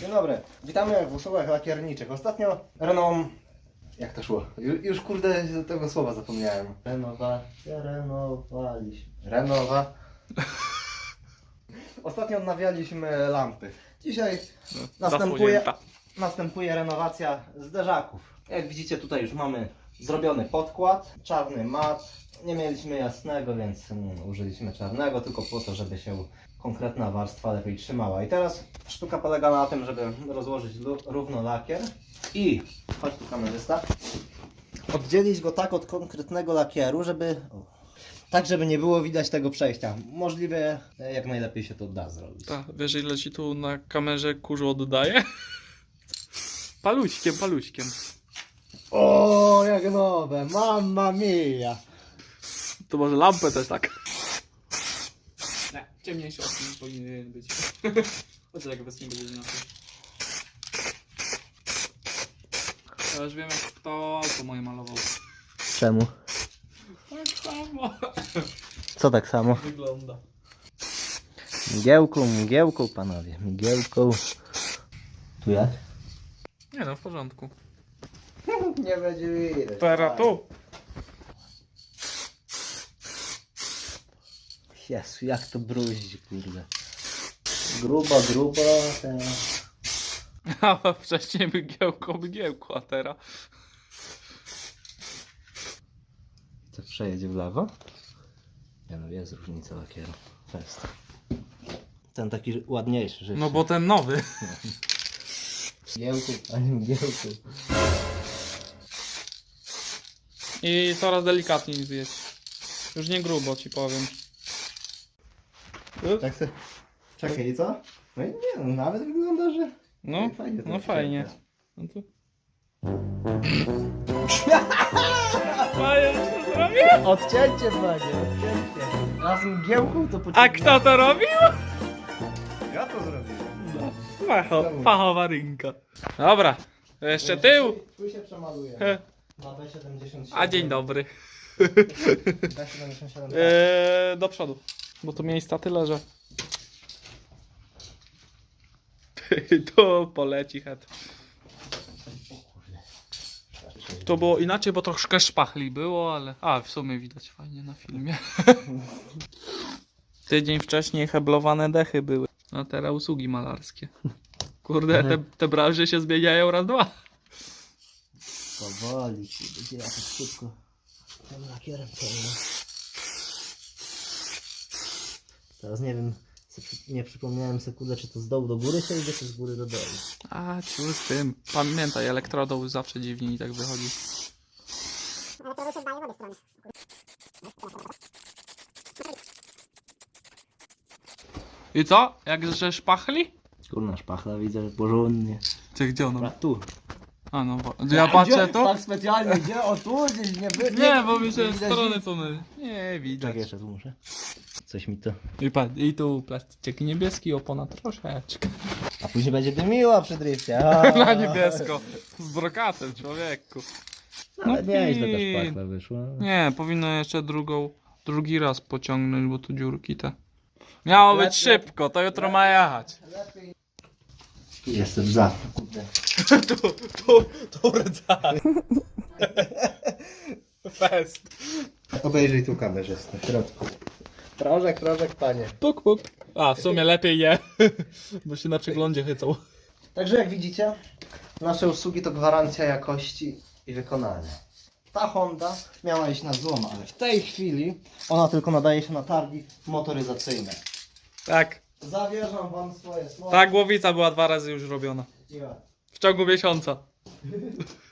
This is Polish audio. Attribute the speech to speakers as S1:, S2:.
S1: Dzień dobry, witamy w usługach lakierniczych. Ostatnio renom... Jak to szło? Ju, już kurde tego słowa zapomniałem. Renowacja, renowaliśmy. Renowa... Ostatnio odnawialiśmy lampy. Dzisiaj następuje,
S2: Zasłonięta.
S1: następuje renowacja zderzaków. Jak widzicie tutaj już mamy zrobiony podkład, czarny mat. Nie mieliśmy jasnego, więc mm, użyliśmy czarnego tylko po to, żeby się konkretna warstwa lepiej trzymała. I teraz sztuka polega na tym, żeby rozłożyć równo lakier i, chodź tu kamerzysta, oddzielić go tak od konkretnego lakieru, żeby, tak żeby nie było widać tego przejścia. Możliwie e, jak najlepiej się to da zrobić.
S2: Tak, wiesz ile ci tu na kamerze kurzu oddaje? Paluśkiem, paluśkiem.
S1: O, jak nowe, mamma mia!
S2: To może lampę też tak. Nie, ciemniejszy od tym powinien być. Chociaż jak bez nie będzie inaczej. Ja już wiem jak kto auto moje malował.
S1: Czemu?
S2: Tak samo
S1: Co tak samo?
S2: wygląda.
S1: Mgiełką, mgiełką, panowie, mgiełką. Tu jak?
S2: Nie no, w porządku.
S1: Nie będzie widać.
S2: Teraz tu.
S1: Jezu, jak to bruździ, kurde. Grubo, grubo. Te...
S2: A wcześniej mgiełko, mgiełko, a teraz.
S1: Co przejedzie w lewo? Nie no, jest różnica lakieru. Jest. Ten taki ładniejszy, że.
S2: No bo ten nowy.
S1: Mgiełką, a nie mgiełką.
S2: I coraz delikatniej zjeść. Już nie grubo ci powiem.
S1: Tak se... Czekaj, i co? No i nie no, nawet wygląda, że...
S2: No,
S1: Fajnie
S2: no fajnie. No to... Panie, co?
S1: Odcięcie, panie, odcięcie. Raz mgiełką to
S2: A
S1: pociągnę.
S2: kto to robił?
S1: Ja to zrobiłem.
S2: Facho, fachowa rynka. Dobra, jeszcze tył.
S1: Tu się przemaluje. Na B77.
S2: A dzień dobry.
S1: B77.
S2: Eee, do przodu. Bo tu miejsca tyle, że... Tu poleci het. To było inaczej, bo troszkę szpachli było, ale... A, w sumie widać fajnie na filmie. Tydzień wcześniej heblowane dechy były. A teraz usługi malarskie. Kurde, te, te branże się zmieniają raz, dwa.
S1: Powoli, będzie jakoś szybko. Tym lakierem pełno. Teraz nie wiem, nie przypomniałem sekundę, czy to z dołu do góry się idzie, czy z góry do dołu.
S2: A, ciu z tym. Pamiętaj, elektrodą zawsze dziwnie i tak wychodzi. I co? Jak że szpachli?
S1: Kurna szpachla widzę, że porządnie.
S2: Ty gdzie ona?
S1: Tu.
S2: A no, bo- ja patrzę tu.
S1: Tak specjalnie, gdzie? O tu, gdzieś nie by...
S2: Nie, bo mi się
S1: widać
S2: strony
S1: nic.
S2: to my. Nie widać.
S1: Tak, jeszcze tu muszę. Coś mi to...
S2: I, patrz, I tu plastik niebieski, opona troszeczkę.
S1: A później będzie dymiła przy drifcie.
S2: Na niebiesko. Z brokatem, człowieku.
S1: Ale nieźle ta
S2: i-
S1: szpachla wyszła.
S2: Nie, powinno jeszcze drugą, drugi raz pociągnąć, bo tu dziurki te. Miało być szybko, to jutro ma jechać.
S1: Jestem za. Kurde.
S2: Tu, tu, tu rdzaj. Fest.
S1: Obejrzyj tu kamerzystę w środku. Prożek, prożek, panie.
S2: Puk, puk. A, w sumie lepiej je, bo się na przeglądzie chycą.
S1: Także jak widzicie, nasze usługi to gwarancja jakości i wykonania. Ta Honda miała iść na złom, ale w tej chwili ona tylko nadaje się na targi motoryzacyjne.
S2: Tak,
S1: Zawierzam wam swoje słowa.
S2: ta głowica była dwa razy już robiona.
S1: Ja.
S2: W ciągu miesiąca.